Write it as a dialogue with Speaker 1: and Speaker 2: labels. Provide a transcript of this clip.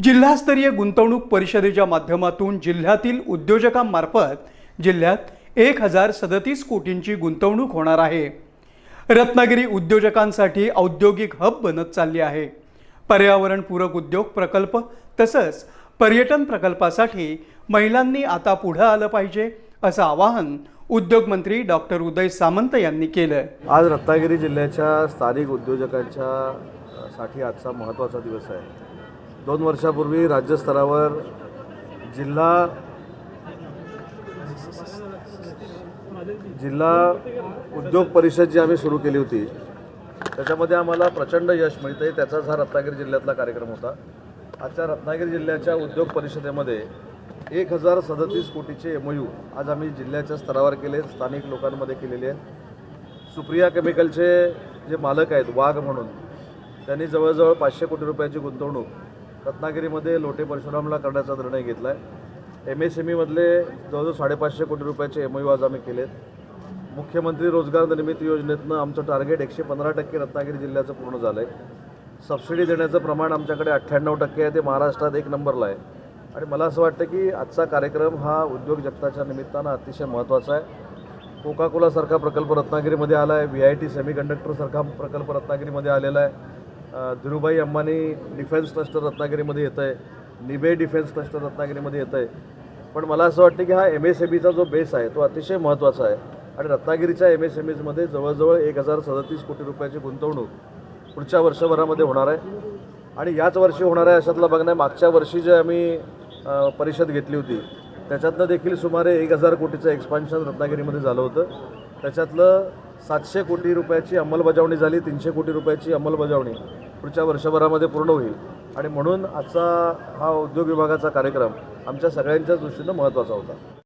Speaker 1: जिल्हास्तरीय गुंतवणूक परिषदेच्या माध्यमातून जिल्ह्यातील उद्योजकांमार्फत जिल्ह्यात एक हजार सदतीस कोटींची गुंतवणूक होणार आहे. रत्नागिरी उद्योजकांसाठी औद्योगिक हब बनत चालली आहे. पर्यावरणपूरक उद्योग प्रकल्प तसंच पर्यटन प्रकल्पासाठी महिलांनी आता पुढं आलं पाहिजे असं आवाहन उद्योगमंत्री डॉक्टर उदय सामंत यांनी केलं
Speaker 2: आज रत्नागिरी जिल्ह्याच्या स्थानिक उद्योजकांच्या साठी आजचा महत्त्वाचा दिवस आहे. दोन वर्षापूर्वी राज्यस्तरावर जिल्हा जिल्हा उद्योग परिषद जी आम्ही सुरू केली होती त्याच्यामध्ये आम्हाला प्रचंड यश मिळतं आहे त्याचाच हा रत्नागिरी जिल्ह्यातला कार्यक्रम होता. आजच्या रत्नागिरी जिल्ह्याच्या उद्योग परिषदेमध्ये एक हजार सदतीस कोटीचे एम यू आज आम्ही जिल्ह्याच्या स्तरावर केले स्थानिक लोकांमध्ये केलेले आहेत. सुप्रिया केमिकलचे जे मालक आहेत वाघ म्हणून त्यांनी जवळजवळ पाचशे कोटी रुपयाची गुंतवणूक रत्नागिरीमध्ये लोटे परशुरामला करण्याचा निर्णय घेतला आहे एम एस एम ईमधले जवळजवळ साडेपाचशे कोटी रुपयाचे एम यू आज आम्ही केलेत. मुख्यमंत्री रोजगार निर्मिती योजनेतनं आमचं टार्गेट एकशे पंधरा टक्के रत्नागिरी जिल्ह्याचं पूर्ण झालं आहे सबसिडी देण्याचं प्रमाण आमच्याकडे अठ्ठ्याण्णव टक्के आहे ते महाराष्ट्रात एक नंबरला आहे. आणि मला असं वाटतं की आजचा कार्यक्रम हा उद्योग जगताच्या निमित्तानं अतिशय महत्त्वाचा आहे. कोका कोलासारखा प्रकल्प रत्नागिरीमध्ये आला आहे व्ही आय टी सेमीकंडक्टरसारखा प्रकल्प रत्नागिरीमध्ये आलेला आहे. धीरूभाई अंबानी डिफेन्स क्लस्टर रत्नागिरीमध्ये येतं आहे. निबे डिफेन्स क्लस्टर रत्नागिरीमध्ये येत आहे. पण मला असं वाटतं की हा एम एस एम ईचा जो बेस आहे तो अतिशय महत्त्वाचा आहे. आणि रत्नागिरीच्या एम एस एम ईजमध्ये जवळजवळ एक हजार सदतीस कोटी रुपयाची गुंतवणूक पुढच्या वर्षभरामध्ये होणार आहे. आणि याच वर्षी होणार आहे अशातला बघणं मागच्या वर्षी जे आम्ही परिषद घेतली होती त्याच्यातनं देखील सुमारे एक हजार कोटीचं एक्सपान्शन रत्नागिरीमध्ये झालं होतं. त्याच्यातलं सातशे कोटी रुपयाची अंमलबजावणी झाली तीनशे कोटी रुपयाची अंमलबजावणी पुढच्या वर्षभरामध्ये पूर्ण होईल. आणि म्हणून आजचा हा उद्योग विभागाचा कार्यक्रम आमच्या सगळ्यांच्याच दृष्टीनं महत्त्वाचा होता.